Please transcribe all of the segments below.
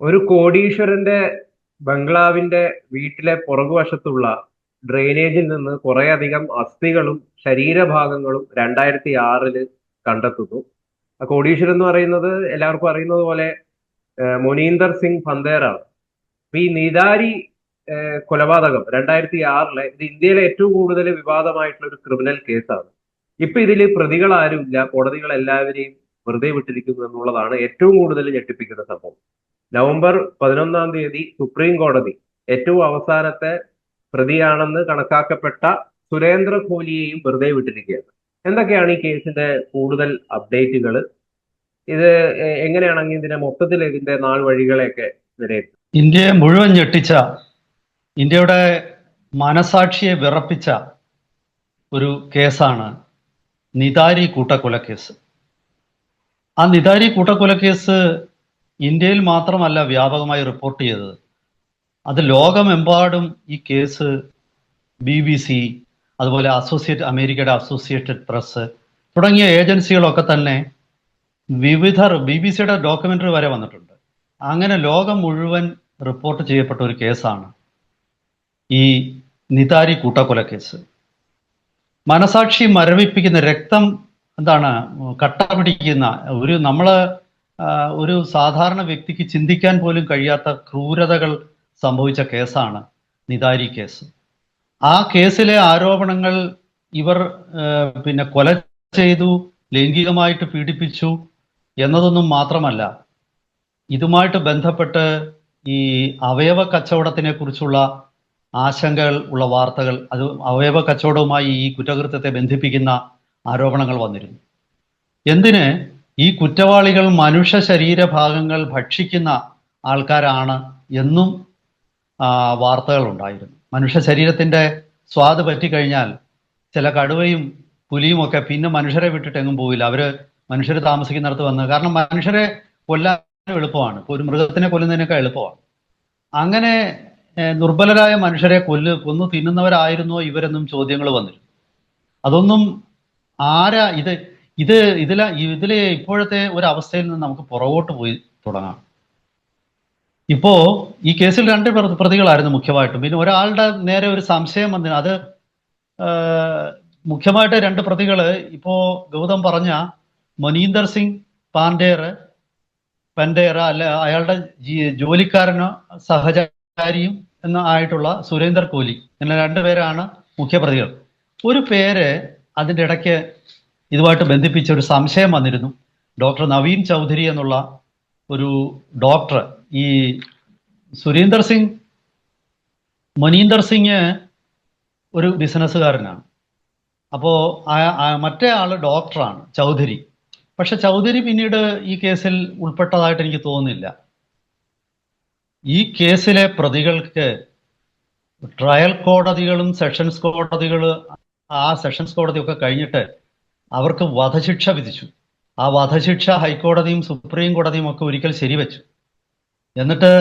ഒരു കോടീശ്വരന്റെ ബംഗ്ലാവിന്റെ വീട്ടിലെ പുറകുവശത്തുള്ള ഡ്രെയിനേജിൽ നിന്ന് കുറേയധികം അസ്ഥികളും ശരീരഭാഗങ്ങളും രണ്ടായിരത്തി ആറിൽ കണ്ടെത്തുന്നു. കോടീശ്വരൻ എന്ന് പറയുന്നത് എല്ലാവർക്കും അറിയുന്നത് പോലെ മുനീന്ദർ സിംഗ് പന്തേറാണ് ഈ നിതാരി കൊലപാതകം രണ്ടായിരത്തി ആറിലെ ഇത് ഇന്ത്യയിലെ ഏറ്റവും കൂടുതൽ വിവാദമായിട്ടുള്ള ഒരു ക്രിമിനൽ കേസാണ്. ഇപ്പൊ ഇതിൽ പ്രതികൾ ആരുമില്ല കോടതികൾ എല്ലാവരെയും വെറുതെ വിട്ടിരിക്കുന്നു എന്നുള്ളതാണ് ഏറ്റവും കൂടുതൽ ഞെട്ടിപ്പിക്കുന്ന സംഭവം. നവംബർ പതിനൊന്നാം തീയതി സുപ്രീം കോടതി ഏറ്റവും അവസാനത്തെ പ്രതിയാണെന്ന് കണക്കാക്കപ്പെട്ട സുരേന്ദ്ര കോലിയെയും വെറുതെ വിട്ടിരിക്കുകയാണ്. എന്തൊക്കെയാണ് ഈ കേസിന്റെ കൂടുതൽ അപ്ഡേറ്റുകൾ ഇത് എങ്ങനെയാണെങ്കിൽ ഇതിന്റെ മൊത്തത്തിൽ ഇതിന്റെ നാൾ വഴികളെയൊക്കെ വിലയിരുത്തും ഇന്ത്യയെ മുഴുവൻ ഞെട്ടിച്ച ഇന്ത്യയുടെ മനസാക്ഷിയെ വിറപ്പിച്ച ഒരു കേസാണ് നിതാരി കൂട്ടക്കൊലക്കേസ്. ആ നിതാരി കൂട്ടക്കൊലക്കേസ് ഇന്ത്യയിൽ മാത്രമല്ല വ്യാപകമായി റിപ്പോർട്ട് ചെയ്തത്. അത് ലോകമെമ്പാടും ഈ കേസ് ബി ബി സി അതുപോലെ അസോസിയേറ്റ് അമേരിക്കയുടെ അസോസിയേറ്റഡ് പ്രസ് തുടങ്ങിയ ഏജൻസികളൊക്കെ തന്നെ വിവിധ ബി ബി സിയുടെ ഡോക്യുമെന്ററി വരെ വന്നിട്ടുണ്ട്. അങ്ങനെ ലോകം മുഴുവൻ റിപ്പോർട്ട് ചെയ്യപ്പെട്ട ഒരു കേസാണ് ഈ നിതാരി കൂട്ടക്കൊല കേസ് മനസാക്ഷി മരവിപ്പിക്കുന്ന രക്തം എന്താണ് കട്ട പിടിക്കുന്ന ഒരു നമ്മൾ ഒരു സാധാരണ വ്യക്തിക്ക് ചിന്തിക്കാൻ പോലും കഴിയാത്ത ക്രൂരതകൾ സംഭവിച്ച കേസാണ് നിതാരി കേസ്. ആ കേസിലെ ആരോപണങ്ങൾ ഇവർ പിന്നെ കൊല ചെയ്തു ലൈംഗികമായിട്ട് പീഡിപ്പിച്ചു എന്നതൊന്നും മാത്രമല്ല ഇതുമായിട്ട് ബന്ധപ്പെട്ട് ഈ അവയവ കച്ചവടത്തിനെ കുറിച്ചുള്ള ആശങ്കകൾ ഉള്ള വാർത്തകൾ അത് അവയവ കച്ചവടവുമായി ഈ കുറ്റകൃത്യത്തെ ബന്ധിപ്പിക്കുന്ന ആരോപണങ്ങൾ വന്നിരുന്നു. എന്തിന് ഈ കുറ്റവാളികൾ മനുഷ്യ ശരീരഭാഗങ്ങൾ ഭക്ഷിക്കുന്ന ആൾക്കാരാണ് എന്നും വാർത്തകൾ ഉണ്ടായിരുന്നു മനുഷ്യ ശരീരത്തിന്റെ സ്വാദ് പറ്റിക്കഴിഞ്ഞാൽ ചില കടുവയും പുലിയും ഒക്കെ പിന്നെ മനുഷ്യരെ വിട്ടിട്ട് എങ്ങും പോവില്ല. അവർ മനുഷ്യർ താമസിക്കുന്നിടത്ത് വന്ന് കാരണം മനുഷ്യരെ കൊല്ലാൻ എളുപ്പമാണ്. ഒരു മൃഗത്തിനെ കൊല്ലുന്നതിനൊക്കെ എളുപ്പമാണ്. അങ്ങനെ ദുർബലരായ മനുഷ്യരെ കൊല്ല് കൊന്നു തിന്നുന്നവരായിരുന്നോ ഇവരെന്നും ചോദ്യങ്ങൾ വന്നിരുന്നു. അതൊന്നും ആരാ ഇത് ഇത് ഇതിലെ ഇതിലെ ഇപ്പോഴത്തെ ഒരു അവസ്ഥയിൽ നിന്ന് നമുക്ക് പുറകോട്ട് പോയി തുടങ്ങാം. ഇപ്പോ ഈ കേസിൽ രണ്ട് പ്ര- പ്രതികളായിരുന്നു മുഖ്യമായിട്ടും. പിന്നെ ഒരാളുടെ നേരെ ഒരു സംശയം വന്നിന് അത് മുഖ്യമായിട്ട് രണ്ട് പ്രതികൾ ഇപ്പോ ഗൗതം പറഞ്ഞ മനീന്ദർ സിംഗ് പാണ്ഡേർ പൻഡേറ അല്ല അയാളുടെ ജോലിക്കാരനോ സഹചാരിയും എന്ന ആയിട്ടുള്ള സുരേന്ദർ കോഹ്ലി എന്ന രണ്ടുപേരാണ് മുഖ്യപ്രതികൾ. ഒരു പേര് അതിന്റെ ഇടയ്ക്ക് ഇതുമായിട്ട് ബന്ധിപ്പിച്ച ഒരു സംശയം വന്നിരുന്നു. ഡോക്ടർ നവീൻ ചൗധരി എന്നുള്ള ഒരു ഡോക്ടർ ഈ സുരീന്ദർ സിംഗ് മനീന്ദർ സിംഗ് ഒരു ബിസിനസ്സുകാരനാണ്. അപ്പോൾ മറ്റേ ആൾ ഡോക്ടറാണ് ചൗധരി. പക്ഷെ ചൗധരി പിന്നീട് ഈ കേസിൽ ഉൾപ്പെട്ടതായിട്ട് എനിക്ക് തോന്നുന്നില്ല. ഈ കേസിലെ പ്രതികൾക്ക് ട്രയൽ കോടതികളും സെഷൻസ് കോടതികൾ ആ സെഷൻസ് കോടതിയൊക്കെ കഴിഞ്ഞിട്ട് അവർക്ക് വധശിക്ഷ വിധിച്ചു. ആ വധശിക്ഷ ഹൈക്കോടതിയും സുപ്രീം കോടതിയും ഒക്കെ ഒരിക്കൽ ശരിവെച്ചു. എന്നിട്ട്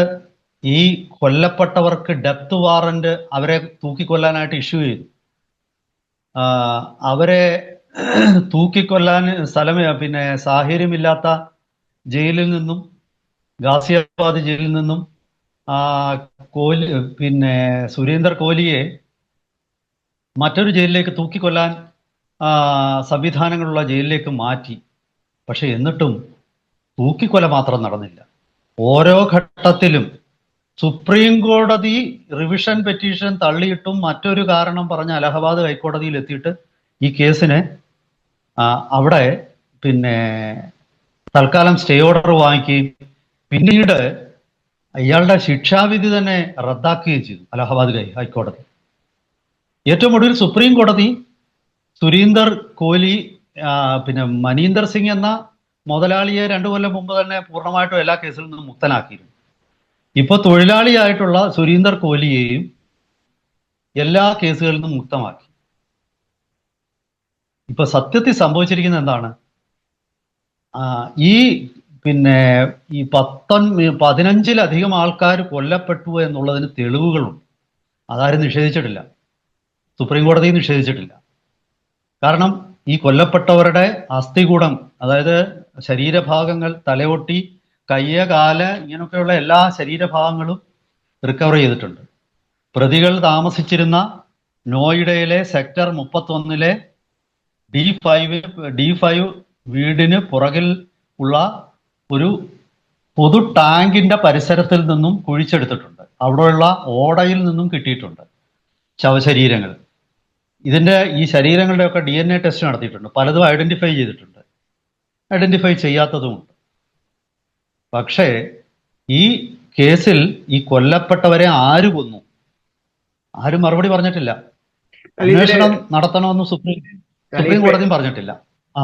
ഈ കൊല്ലപ്പെട്ടവർക്ക് ഡെപ്ത് വാറന്റ് അവരെ തൂക്കിക്കൊല്ലാനായിട്ട് ഇഷ്യൂ ചെയ്തു. അവരെ തൂക്കിക്കൊല്ലാൻ സ്ഥലം പിന്നെ സാഹചര്യമില്ലാത്ത ജയിലിൽ നിന്നും ഗാസിയാബാദ് ജയിലിൽ നിന്നും കോഹ്ലി പിന്നെ സുരേന്ദ്ര കോഹ്ലിയെ മറ്റൊരു ജയിലിലേക്ക് തൂക്കിക്കൊല്ലാൻ സംവിധാനങ്ങളുള്ള ജയിലിലേക്ക് മാറ്റി. പക്ഷെ എന്നിട്ടും തൂക്കിക്കൊല മാത്രം നടന്നില്ല. ഓരോ ഘട്ടത്തിലും സുപ്രീം കോടതി റിവിഷൻ പെറ്റീഷൻ തള്ളിയിട്ടും മറ്റൊരു കാരണം പറഞ്ഞ് അലഹബാദ് ഹൈക്കോടതിയിൽ എത്തിയിട്ട് ഈ കേസിനെ അവിടെ പിന്നെ തൽക്കാലം സ്റ്റേ ഓർഡർ വാങ്ങിക്കുകയും പിന്നീട് അയാളുടെ ശിക്ഷാവിധി തന്നെ റദ്ദാക്കുകയും ചെയ്തു അലഹബാദ് ഹൈക്കോടതി. ഏറ്റവും ഒടുവിൽ സുപ്രീം കോടതി സുരീന്ദർ കോഹ്ലി പിന്നെ മനീന്ദർ സിംഗ് എന്ന മുതലാളിയെ രണ്ടു കൊല്ലം മുമ്പ് തന്നെ പൂർണമായിട്ടും എല്ലാ കേസിൽ നിന്നും മുക്തനാക്കിയിരുന്നു. ഇപ്പൊ തൊഴിലാളിയായിട്ടുള്ള സുരീന്ദർ കോഹ്ലിയെയും എല്ലാ കേസുകളിൽ നിന്നും മുക്തമാക്കി. ഇപ്പൊ സത്യത്തിൽ സംഭവിച്ചിരിക്കുന്നത് എന്താണ്? ഈ പിന്നെ ഈ പത്തൊൻ പതിനഞ്ചിലധികം ആൾക്കാർ കൊല്ലപ്പെട്ടു എന്നുള്ളതിന് തെളിവുകളുണ്ട്. അതാരും നിഷേധിച്ചിട്ടില്ല. സുപ്രീം കോടതി നിഷേധിച്ചിട്ടില്ല. കാരണം ഈ കൊല്ലപ്പെട്ടവരുടെ അസ്ഥികൂടം അതായത് ശരീരഭാഗങ്ങൾ തലയൊട്ടി കയ്യ കാൽ ഇങ്ങനെയൊക്കെയുള്ള എല്ലാ ശരീരഭാഗങ്ങളും റിക്കവർ ചെയ്തിട്ടുണ്ട്. പ്രതികൾ താമസിച്ചിരുന്ന നോയിഡയിലെ സെക്ടർ മുപ്പത്തൊന്നിലെ ഡി ഫൈവ് ഡി ഫൈവ് വീടിന് പുറകിൽ ഉള്ള ഒരു പൊതു ടാങ്കിന്റെ പരിസരത്തിൽ നിന്നും കുഴിച്ചെടുത്തിട്ടുണ്ട്. അവിടെയുള്ള ഓടയിൽ നിന്നും കിട്ടിയിട്ടുണ്ട് ശവശരീരങ്ങൾ. ഇതിന്റെ ഈ ശരീരങ്ങളുടെയൊക്കെ ഡി എൻ എ ടെസ്റ്റ് നടത്തിയിട്ടുണ്ട്. പലതും ഐഡന്റിഫൈ ചെയ്തിട്ടുണ്ട്. ഐഡന്റിഫൈ ചെയ്യാത്തതുമുണ്ട് പക്ഷേ ഈ കേസിൽ ഈ കൊല്ലപ്പെട്ടവരെ ആര് കൊന്നു? ആരും മറുപടി പറഞ്ഞിട്ടില്ല. അന്വേഷണം നടത്തണമെന്ന് സുപ്രീം സുപ്രീം കോടതിയും പറഞ്ഞിട്ടില്ല. ആ.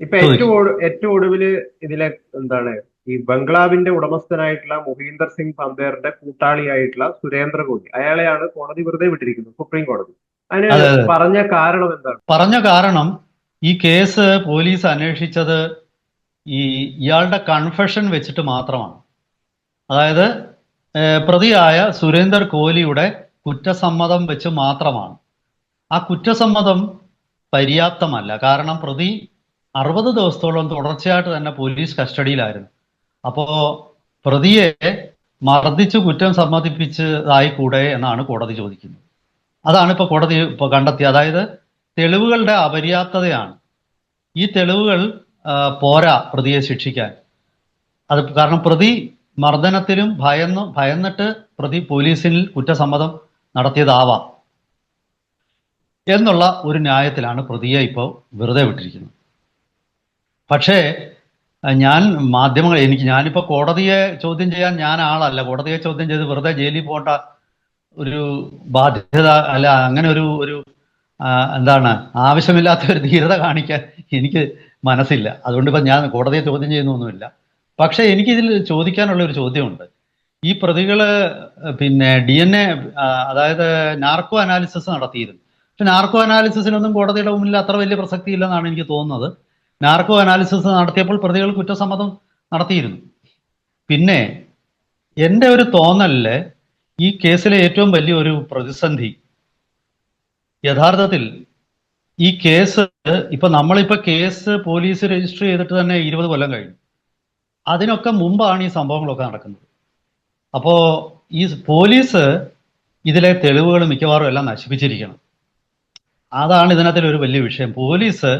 ഇപ്പൊ ഏറ്റവും ഏറ്റവും ഒടുവിൽ ഇതിലെ എന്താണ്? ഈ ബംഗ്ലാവിന്റെ ഉടമസ്ഥനായിട്ടുള്ള മുഹീന്ദർ സിംഗ് പന്തേറിന്റെ കൂട്ടാളിയായിട്ടുള്ള സുരേന്ദ്ര ഗോപി അയാളെയാണ് കോടതി വെറുതെ വിട്ടിരിക്കുന്നത് സുപ്രീം കോടതി. അതിന്. പറഞ്ഞ കാരണം എന്താണ്? പറഞ്ഞ കാരണം ഈ കേസ് പോലീസ് അന്വേഷിച്ചത് ഈ ഇയാളുടെ കൺഫെഷൻ വെച്ചിട്ട് മാത്രമാണ്. അതായത് പ്രതിയായ സുരേന്ദർ കോഹ്ലിയുടെ കുറ്റസമ്മതം വെച്ച് മാത്രമാണ്. ആ കുറ്റസമ്മതം പര്യാപ്തമല്ല. കാരണം പ്രതി അറുപത് ദിവസത്തോളം തുടർച്ചയായിട്ട് തന്നെ പോലീസ് കസ്റ്റഡിയിലായിരുന്നു. അപ്പോ പ്രതിയെ മർദ്ദിച്ച് കുറ്റം സമ്മതിപ്പിച്ചതായി കൂടെ എന്നാണ് കോടതി ചോദിക്കുന്നത്. അതാണ് ഇപ്പൊ കോടതി ഇപ്പൊ കണ്ടെത്തിയത്. അതായത് തെളിവുകളുടെ അപര്യാപ്തതയാണ്. ഈ തെളിവുകൾ പോരാ പ്രതിയെ ശിക്ഷിക്കാൻ. അത് കാരണം പ്രതി മർദ്ദനത്തിലും ഭയന്ന് ഭയന്നിട്ട് പ്രതി പോലീസിൽ കുറ്റസമ്മതം നടത്തിയതാവാം എന്നുള്ള ഒരു ന്യായത്തിലാണ് പ്രതിയെ ഇപ്പോൾ വെറുതെ വിട്ടിരിക്കുന്നത്. പക്ഷേ ഞാൻ മാധ്യമങ്ങൾ എനിക്ക് ഞാനിപ്പോൾ കോടതിയെ ചോദ്യം ചെയ്യാൻ ഞാൻ ആളല്ല. കോടതിയെ ചോദ്യം ചെയ്ത് വെറുതെ ജയിലിൽ പോകേണ്ട ഒരു ബാധ്യത അല്ല അങ്ങനെ ഒരു ഒരു എന്താണ് ആവശ്യമില്ലാത്ത ഒരു ധീരത കാണിക്കാൻ എനിക്ക് മനസ്സില്ല. അതുകൊണ്ട് ഇപ്പം ഞാൻ കോടതിയെ ചോദ്യം ചെയ്യുന്നൊന്നുമില്ല. പക്ഷേ എനിക്കിതിൽ ചോദിക്കാനുള്ള ഒരു ചോദ്യമുണ്ട്. ഈ പ്രതികൾ പിന്നെ ഡി എൻ എ അതായത് നാർക്കോ അനാലിസിസ് നടത്തിയിരുന്നു. പക്ഷെ നാർക്കോ അനാലിസിസിനൊന്നും കോടതിയുടെ മുന്നിൽ അത്ര വലിയ പ്രസക്തി ഇല്ലെന്നാണ് എനിക്ക് തോന്നുന്നത്. നാർക്കോ അനാലിസിസ് നടത്തിയപ്പോൾ പ്രതികൾ കുറ്റസമ്മതം നടത്തിയിരുന്നു. പിന്നെ എന്റെ ഒരു തോന്നലിൽ ഈ കേസിലെ ഏറ്റവും വലിയ ഒരു പ്രതിസന്ധി യഥാർത്ഥത്തിൽ ഈ കേസ് ഇപ്പൊ നമ്മളിപ്പോ കേസ് പോലീസ് രജിസ്റ്റർ ചെയ്തിട്ട് തന്നെ ഇരുപത് കൊല്ലം കഴിഞ്ഞു. അതിനൊക്കെ മുമ്പാണ് ഈ സംഭവങ്ങളൊക്കെ നടക്കുന്നത്. അപ്പോ ഈ പോലീസ് ഇതിലെ തെളിവുകൾ മിക്കവാറും എല്ലാം നശിപ്പിച്ചിരിക്കണം. അതാണ് ഇതിനകത്തിൽ ഒരു വലിയ വിഷയം. പോലീസ്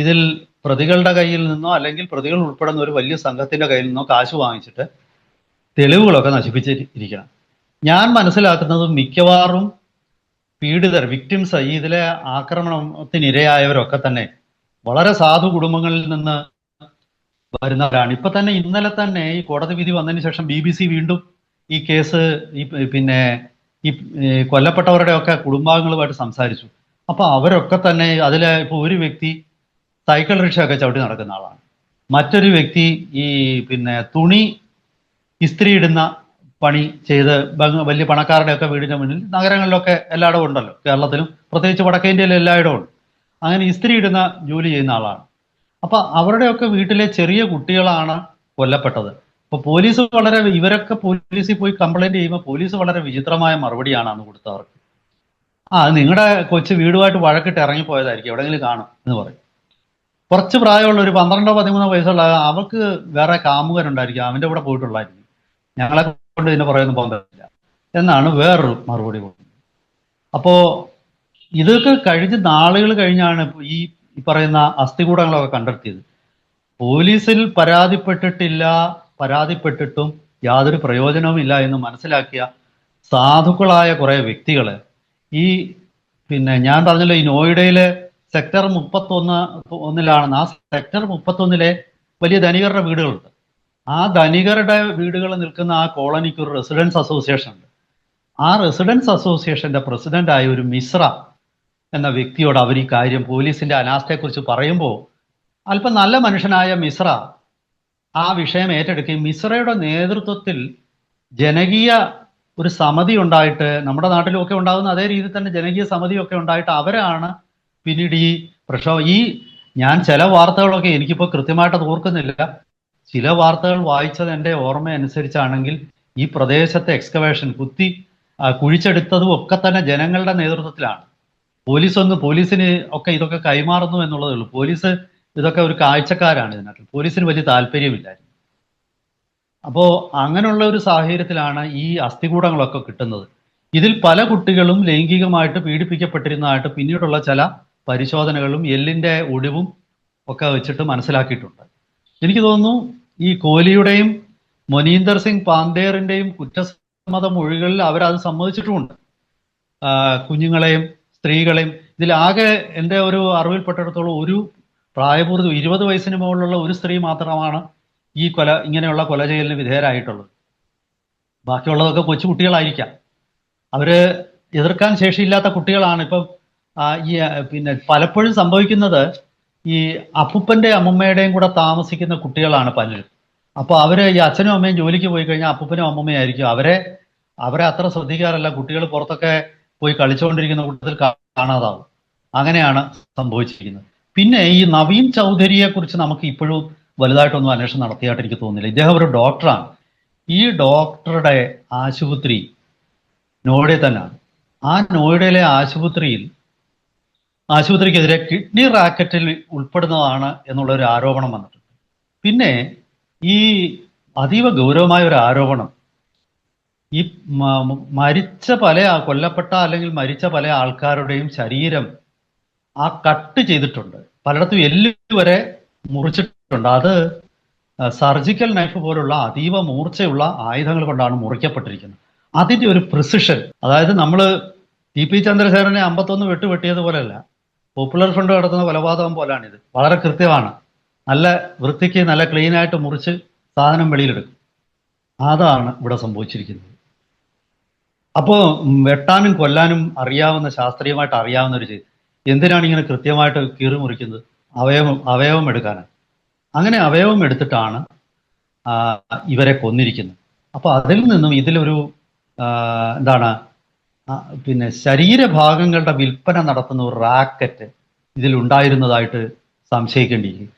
ഇതിൽ പ്രതികളുടെ കയ്യിൽ നിന്നോ അല്ലെങ്കിൽ പ്രതികൾ ഉൾപ്പെടുന്ന ഒരു വലിയ സംഘത്തിന്റെ കയ്യിൽ നിന്നോ കാശ് വാങ്ങിച്ചിട്ട് തെളിവുകളൊക്കെ നശിപ്പിച്ച് ഇരിക്കണം ഞാൻ മനസ്സിലാക്കുന്നത് മിക്കവാറും പീഡിതർ വിക്ടിംസ് ഇതിലെ ആക്രമണത്തിനിരയായവരൊക്കെ തന്നെ വളരെ സാധു കുടുംബങ്ങളിൽ നിന്ന് വരുന്നവരാണ്. ഇപ്പൊ തന്നെ ഇന്നലെ തന്നെ ഈ കോടതി വിധി വന്നതിന് ശേഷം ബി ബി സി വീണ്ടും ഈ കേസ് ഈ പിന്നെ ഈ കൊല്ലപ്പെട്ടവരുടെ ഒക്കെ കുടുംബാംഗങ്ങളുമായിട്ട് സംസാരിച്ചു. അപ്പൊ അവരൊക്കെ തന്നെ അതിലെ ഇപ്പൊ ഒരു വ്യക്തി സൈക്കിൾ റിക്ഷ ഒക്കെ ചവിട്ടി നടക്കുന്ന ആളാണ്. മറ്റൊരു വ്യക്തി ഈ പിന്നെ തുണി ഇസ്ത്രി ഇടുന്ന പണി ചെയ്ത് വലിയ പണക്കാരുടെയൊക്കെ വീടിന്റെ മുന്നിൽ നഗരങ്ങളിലൊക്കെ എല്ലായിടവും ഉണ്ടല്ലോ. കേരളത്തിലും പ്രത്യേകിച്ച് വടക്കേ ഇന്ത്യയിൽ എല്ലായിടവും ഉണ്ട്. അങ്ങനെ ഇസ്ത്രി ഇടുന്ന ജോലി ചെയ്യുന്ന ആളാണ്. അപ്പൊ അവരുടെയൊക്കെ വീട്ടിലെ ചെറിയ കുട്ടികളാണ് കൊല്ലപ്പെട്ടത്. അപ്പൊ പോലീസ് വളരെ ഇവരൊക്കെ പോലീസിൽ പോയി കംപ്ലൈന്റ് ചെയ്യുമ്പോൾ പോലീസ് വളരെ വിചിത്രമായ മറുപടിയാണ് അന്ന് കൊടുത്തവർക്ക്. ആ നിങ്ങളുടെ കൊച്ചു വീടുമായിട്ട് വഴക്കിട്ട് ഇറങ്ങിപ്പോയതായിരിക്കും. എവിടെയെങ്കിലും കാണും എന്ന് പറയും. കുറച്ച് പ്രായമുള്ള ഒരു പന്ത്രണ്ടോ പതിമൂന്നോ വയസ്സുള്ള അവർക്ക് വേറെ കാമുകനുണ്ടായിരിക്കും അവന്റെ കൂടെ പോയിട്ടുള്ളായിരിക്കും ഞങ്ങളെ കൊണ്ട് ഇതിന് പുറകെയൊന്നും പോകാൻ പറ്റില്ല. എന്നാണ് വേറൊരു മറുപടി കൊടുക്കുന്നത് അപ്പോ ഇതൊക്കെ കഴിഞ്ഞ് നാളുകൾ കഴിഞ്ഞാണ് ഈ പറയുന്ന അസ്ഥികൂടങ്ങളൊക്കെ കണ്ടെത്തിയത്. പോലീസിൽ പരാതിപ്പെട്ടിട്ടില്ല പരാതിപ്പെട്ടിട്ടും യാതൊരു പ്രയോജനവും ഇല്ല എന്ന് മനസ്സിലാക്കിയ സാധുക്കളായ കുറെ വ്യക്തികളെ ഈ പിന്നെ ഞാൻ പറഞ്ഞല്ലോ ഈ നോയിഡയിലെ സെക്ടർ മുപ്പത്തൊന്ന് ഒന്നിലാണെന്ന് ആ സെക്ടർ മുപ്പത്തൊന്നിലെ വലിയ ധനികരുടെ വീടുകളുണ്ട്. ആ ധനികരുടെ വീടുകൾ നിൽക്കുന്ന ആ കോളനിക്ക് ഒരു റെസിഡൻസ് അസോസിയേഷൻ ഉണ്ട്. ആ റെസിഡൻസ് അസോസിയേഷന്റെ പ്രസിഡന്റായ ഒരു മിശ്ര എന്ന വ്യക്തിയോട് അവർ ഈ കാര്യം പോലീസിന്റെ അനാസ്ഥയെക്കുറിച്ച് പറയുമ്പോൾ അല്പം നല്ല മനുഷ്യനായ മിശ്ര ആ വിഷയം ഏറ്റെടുക്കുകയും മിശ്രയുടെ നേതൃത്വത്തിൽ ജനകീയ ഒരു സമിതി ഉണ്ടായിട്ട് നമ്മുടെ നാട്ടിലൊക്കെ ഉണ്ടാകുന്ന അതേ രീതിയിൽ തന്നെ ജനകീയ സമിതിയൊക്കെ ഉണ്ടായിട്ട് അവരാണ് പിന്നീട് ഈ പ്രക്ഷോഭം ഈ ഞാൻ ചില വാർത്തകളൊക്കെ എനിക്കിപ്പോൾ കൃത്യമായിട്ട് ഓർക്കുന്നില്ല. ചില വാർത്തകൾ വായിച്ചത് എന്റെ ഓർമ്മ അനുസരിച്ചാണെങ്കിൽ ഈ പ്രദേശത്തെ എക്സ്കവേഷൻ കുത്തി കുഴിച്ചെടുത്തതും ഒക്കെ തന്നെ ജനങ്ങളുടെ നേതൃത്വത്തിലാണ്. പോലീസ് ഒന്ന് പോലീസിന് ഒക്കെ ഇതൊക്കെ കൈമാറുന്നു എന്നുള്ളതേ ഉള്ളൂ. പോലീസ് ഇതൊക്കെ ഒരു കാഴ്ചക്കാരാണ് ഇതിനകത്ത്. പോലീസിന് വലിയ താല്പര്യമില്ലായിരുന്നു. അപ്പോൾ അങ്ങനെയുള്ള ഒരു സാഹചര്യത്തിലാണ് ഈ അസ്ഥികൂടങ്ങളൊക്കെ കിട്ടുന്നത്. ഇതിൽ പല കുട്ടികളും ലൈംഗികമായിട്ട് പീഡിപ്പിക്കപ്പെട്ടിരുന്നതായിട്ട് പിന്നീടുള്ള ചില പരിശോധനകളും എല്ലിന്റെ ഒടിവും ഒക്കെ വെച്ചിട്ട് മനസ്സിലാക്കിയിട്ടുണ്ട്. എനിക്ക് തോന്നുന്നു ഈ കോഹ്ലിയുടെയും മൊനീന്ദർ സിംഗ് പാന്തേറിന്റെയും കുറ്റസമ്മത മൊഴികളിൽ അവരത് സമ്മതിച്ചിട്ടുമുണ്ട്. കുഞ്ഞുങ്ങളെയും സ്ത്രീകളെയും. ഇതിലാകെ എന്റെ ഒരു അറിവിൽപ്പെട്ടിടത്തോളം ഒരു പ്രായപൂർത്തി ഇരുപത് വയസ്സിന് മുകളിലുള്ള ഒരു സ്ത്രീ മാത്രമാണ് ഈ കൊല ഇങ്ങനെയുള്ള കൊല ചെയ്യലിന് വിധേയരായിട്ടുള്ളത്. ബാക്കിയുള്ളതൊക്കെ കൊച്ചു കുട്ടികളായിരിക്കാം. അവർ എതിർക്കാൻ ശേഷിയില്ലാത്ത കുട്ടികളാണ്. ഇപ്പം ഈ പിന്നെ പലപ്പോഴും സംഭവിക്കുന്നത് ഈ അപ്പൂപ്പന്റെ അമ്മമ്മയുടെയും കൂടെ താമസിക്കുന്ന കുട്ടികളാണ് പലരും അപ്പോൾ അവർ ഈ അച്ഛനും അമ്മയും ജോലിക്ക് പോയി കഴിഞ്ഞാൽ അപ്പൂപ്പനും അമ്മമ്മയും ആയിരിക്കും അവരെ അവരെ അത്ര ശ്രദ്ധിക്കാറില്ല. കുട്ടികൾ പുറത്തൊക്കെ പോയി കളിച്ചുകൊണ്ടിരിക്കുന്ന കൂട്ടത്തിൽ കാണാതാവും. അങ്ങനെയാണ് സംഭവിച്ചിരിക്കുന്നത്. പിന്നെ ഈ നവീൻ ചൗധരിയെ കുറിച്ച് നമുക്ക് ഇപ്പോഴും വലുതായിട്ടൊന്നും അന്വേഷണം നടത്തിയായിട്ട് എനിക്ക് തോന്നുന്നില്ല. ഇദ്ദേഹം ഒരു ഡോക്ടറാണ്. ഈ ഡോക്ടറുടെ ആശുപത്രി നോയിഡയിൽ തന്നെയാണ്. ആ നോയിഡയിലെ ആശുപത്രിയിൽ ആശുപത്രിക്കെതിരെ കിഡ്നി റാക്കറ്റിൽ ഉൾപ്പെടുന്നതാണ് എന്നുള്ള ഒരു ആരോപണം വന്നിട്ടുണ്ട്. പിന്നെ ഈ അതീവ ഗൗരവമായ ഒരു ആരോപണം ഈ മരിച്ച പല കൊല്ലപ്പെട്ട അല്ലെങ്കിൽ മരിച്ച പല ആൾക്കാരുടെയും ശരീരം ആ കട്ട് ചെയ്തിട്ടുണ്ട്. പലയിടത്തും എല്ല് വരെ മുറിച്ചിട്ടുണ്ട്. അത് സർജിക്കൽ നൈഫ് പോലുള്ള അതീവ മൂർച്ചയുള്ള ആയുധങ്ങൾ കൊണ്ടാണ് മുറിക്കപ്പെട്ടിരിക്കുന്നത്. അതിന്റെ ഒരു പ്രിസിഷൻ അതായത് നമ്മൾ ടി പി ചന്ദ്രശേഖരനെ അമ്പത്തൊന്ന് വെട്ട് വെട്ടിയതുപോലെയല്ല പോപ്പുലർ ഫ്രണ്ട് നടത്തുന്ന കൊലപാതകം പോലാണിത്. വളരെ കൃത്യമാണ്. നല്ല വൃത്തിക്ക് നല്ല ക്ലീൻ ആയിട്ട് മുറിച്ച് സാധനം വെളിയിലെടുക്കും. അതാണ് ഇവിടെ സംഭവിച്ചിരിക്കുന്നത്. അപ്പോൾ വെട്ടാനും കൊല്ലാനും അറിയാവുന്ന ശാസ്ത്രീയമായിട്ട് അറിയാവുന്ന ഒരു എന്തിനാണ് ഇങ്ങനെ കൃത്യമായിട്ട് കീറി മുറിക്കുന്നത്? അവയവം അവയവം എടുക്കാനാണ്. അങ്ങനെ അവയവം എടുത്തിട്ടാണ് ഇവരെ കൊന്നിരിക്കുന്നത്. അപ്പോൾ അതിൽ നിന്നും ഇതിലൊരു എന്താണ് പിന്നെ ശരീരഭാഗങ്ങളുടെ വിൽപ്പന നടത്തുന്ന ഒരു റാക്കറ്റ് ഇതിൽ ഉണ്ടായിരുന്നതായിട്ട് സംശയിക്കേണ്ടിയിരിക്കും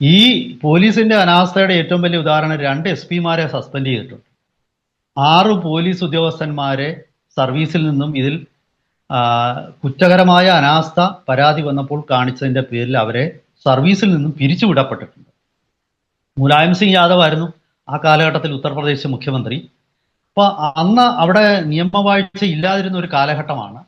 ഈ പോലീസിന്റെ അനാസ്ഥയുടെ ഏറ്റവും വലിയ ഉദാഹരണം രണ്ട് എസ് പിമാരെ സസ്പെൻഡ് ചെയ്തിട്ടുണ്ട്. ആറ് പോലീസ് ഉദ്യോഗസ്ഥന്മാരെ സർവീസിൽ നിന്നും ഇതിൽ കുറ്റകരമായ അനാസ്ഥ പരാതി വന്നപ്പോൾ കാണിച്ചതിന്റെ പേരിൽ അവരെ സർവീസിൽ നിന്നും പിരിച്ചുവിടപ്പെട്ടിട്ടുണ്ട്. മുലായം സിംഗ് യാദവ് ആയിരുന്നു ആ കാലഘട്ടത്തിൽ ഉത്തർപ്രദേശ് മുഖ്യമന്ത്രി. അപ്പൊ അന്ന് അവിടെ നിയമവാഴ്ച ഇല്ലാതിരുന്ന ഒരു കാലഘട്ടമാണ്.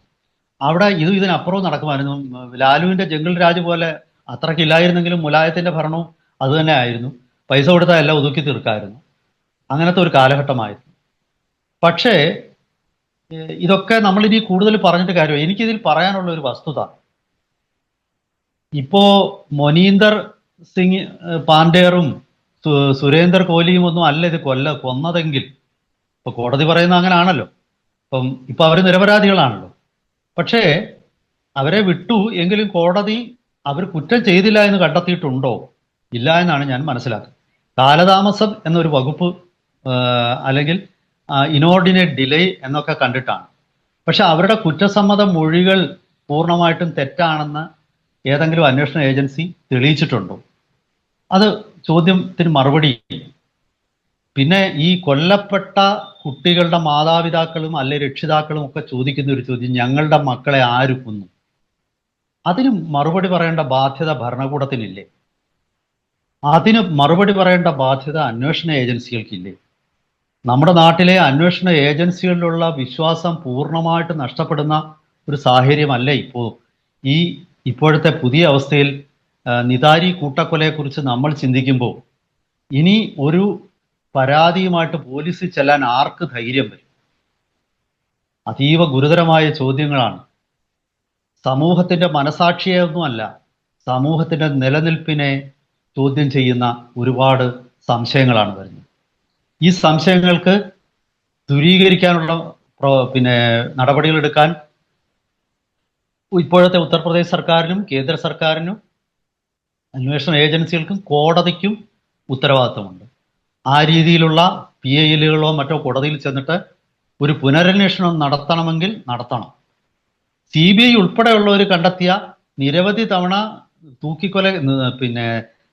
അവിടെ ഇത് ഇതിനപ്പുറവും നടക്കുമായിരുന്നു. ലാലുവിന്റെ ജംഗിൾ രാജ് പോലെ അത്രക്കില്ലായിരുന്നെങ്കിലും മുലായത്തിന്റെ ഭരണവും അത് തന്നെ ആയിരുന്നു. പൈസ കൊടുത്താൽ എല്ലാം ഒതുക്കി തീർക്കായിരുന്നു. അങ്ങനത്തെ ഒരു കാലഘട്ടമായിരുന്നു. പക്ഷേ ഇതൊക്കെ നമ്മൾ ഇനി കൂടുതൽ പറഞ്ഞിട്ട് കാര്യം എനിക്കിതിൽ പറയാനുള്ള ഒരു വസ്തുത. ഇപ്പോ മൊനീന്ദർ സിംഗ് പാണ്ഡേറും സുരേന്ദർ കോഹ്ലിയും ഒന്നും അല്ല ഇത് കൊല്ല കൊന്നതെങ്കിൽ ഇപ്പൊ കോടതി പറയുന്ന അങ്ങനെയാണല്ലോ ഇപ്പം ഇപ്പൊ അവർ നിരപരാധികളാണല്ലോ. പക്ഷേ അവരെ വിട്ടു എങ്കിലും കോടതി അവർ കുറ്റം ചെയ്തില്ല എന്ന് കണ്ടെത്തിയിട്ടുണ്ടോ? ഇല്ല എന്നാണ് ഞാൻ മനസ്സിലാക്കുന്നത്. കാലതാമസം എന്നൊരു വകുപ്പ് അല്ലെങ്കിൽ ഇനോർഡിനേറ്റ് ഡിലേ എന്നൊക്കെ കണ്ടിട്ടാണ്. പക്ഷെ അവരുടെ കുറ്റസമ്മത മൊഴികൾ പൂർണമായിട്ടും തെറ്റാണെന്ന് ഏതെങ്കിലും അന്വേഷണ ഏജൻസി തെളിയിച്ചിട്ടുണ്ടോ? അത് ചോദ്യത്തിന് മറുപടി പിന്നെ ഈ കൊല്ലപ്പെട്ട കുട്ടികളുടെ മാതാപിതാക്കളും അല്ലെ രക്ഷിതാക്കളും ഒക്കെ ചോദിക്കുന്ന ഒരു ചോദ്യം ഞങ്ങളുടെ മക്കളെ ആര് കൊന്നു? അതിന് മറുപടി പറയേണ്ട ബാധ്യത ഭരണകൂടത്തിനില്ലേ? അതിന് മറുപടി പറയേണ്ട ബാധ്യത അന്വേഷണ ഏജൻസികൾക്കില്ലേ? നമ്മുടെ നാട്ടിലെ അന്വേഷണ ഏജൻസികളിലുള്ള വിശ്വാസം പൂർണമായിട്ട് നഷ്ടപ്പെടുന്ന ഒരു സാഹചര്യമല്ല ഇപ്പോൾ ഈ ഇപ്പോഴത്തെ പുതിയ അവസ്ഥയിൽ നിതാരി കൂട്ടക്കൊലയെക്കുറിച്ച് നമ്മൾ ചിന്തിക്കുമ്പോൾ ഇനി ഒരു പരാതിയുമായിട്ട് പോലീസിൽ ചെല്ലാൻ ആർക്ക് ധൈര്യം വരും? അതീവ ഗുരുതരമായ ചോദ്യങ്ങളാണ്. സമൂഹത്തിന്റെ മനസാക്ഷിയൊന്നുമല്ല സമൂഹത്തിന്റെ നിലനിൽപ്പിനെ ചോദ്യം ചെയ്യുന്ന ഒരുപാട് സംശയങ്ങളാണ് വരുന്നത്. ഈ സംശയങ്ങൾക്ക് ദൂരീകരിക്കാനുള്ള പിന്നെ നടപടികൾ എടുക്കാൻ ഇപ്പോഴത്തെ ഉത്തർപ്രദേശ് സർക്കാരിനും കേന്ദ്ര സർക്കാരിനും അന്വേഷണ ഏജൻസികൾക്കും കോടതിക്കും ഉത്തരവാദിത്തമുണ്ട്. ആ രീതിയിലുള്ള പി ഐ എല്ലുകളോ മറ്റോ കോടതിയിൽ ചെന്നിട്ട് ഒരു പുനരന്വേഷണം നടത്തണമെങ്കിൽ നടത്തണം. സി ബി ഐ ഉൾപ്പെടെയുള്ളവർ കണ്ടെത്തിയ നിരവധി തവണ തൂക്കിക്കൊല പിന്നെ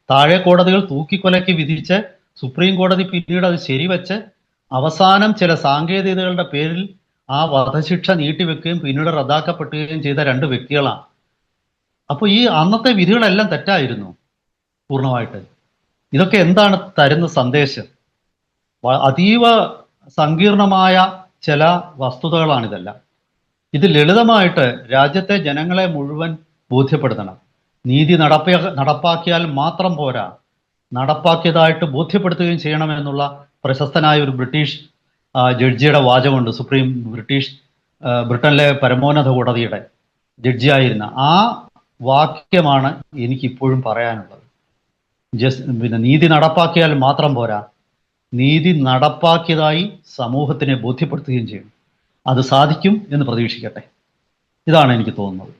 താഴെ കോടതികൾ തൂക്കിക്കൊലയ്ക്ക് വിധിച്ച് സുപ്രീം കോടതി പിന്നീട് അത് ശരിവെച്ച് അവസാനം ചില സാങ്കേതികതകളുടെ പേരിൽ ആ വധശിക്ഷ നീട്ടിവെക്കുകയും പിന്നീട് റദ്ദാക്കപ്പെടുകയും ചെയ്ത രണ്ട് വ്യക്തികളാണ്. അപ്പോൾ ഈ അന്നത്തെ വിധികളെല്ലാം തെറ്റായിരുന്നു പൂർണമായിട്ട്. ഇതൊക്കെ എന്താണ് തരുന്ന സന്ദേശം? അതീവ സങ്കീർണമായ ചില വസ്തുതകളാണിതെല്ലാം ഇത് ലളിതമായിട്ട് രാജ്യത്തെ ജനങ്ങളെ മുഴുവൻ ബോധ്യപ്പെടുത്തണം. നീതി നടപ്പാക്കിയാൽ മാത്രം പോരാ. നടപ്പാക്കിയതായിട്ട് ബോധ്യപ്പെടുത്തുകയും ചെയ്യണമെന്നുള്ള പ്രശസ്തനായ ഒരു ബ്രിട്ടീഷ് ജഡ്ജിയുടെ വാചകമുണ്ട്. സുപ്രീം ബ്രിട്ടീഷ് ബ്രിട്ടനിലെ പരമോന്നത കോടതിയുടെ ജഡ്ജിയായിരുന്ന ആ വാക്യമാണ് എനിക്കിപ്പോഴും പറയാനുള്ളത്. ജസ്റ്റ് പിന്നെ നീതി നടപ്പാക്കിയാൽ മാത്രം പോരാ. നീതി നടപ്പാക്കിയതായി സമൂഹത്തിനെ ബോധ്യപ്പെടുത്തുകയും ചെയ്യും. അത് സാധിക്കും എന്ന് പ്രതീക്ഷിക്കട്ടെ. ഇതാണ് എനിക്ക് തോന്നുന്നത്.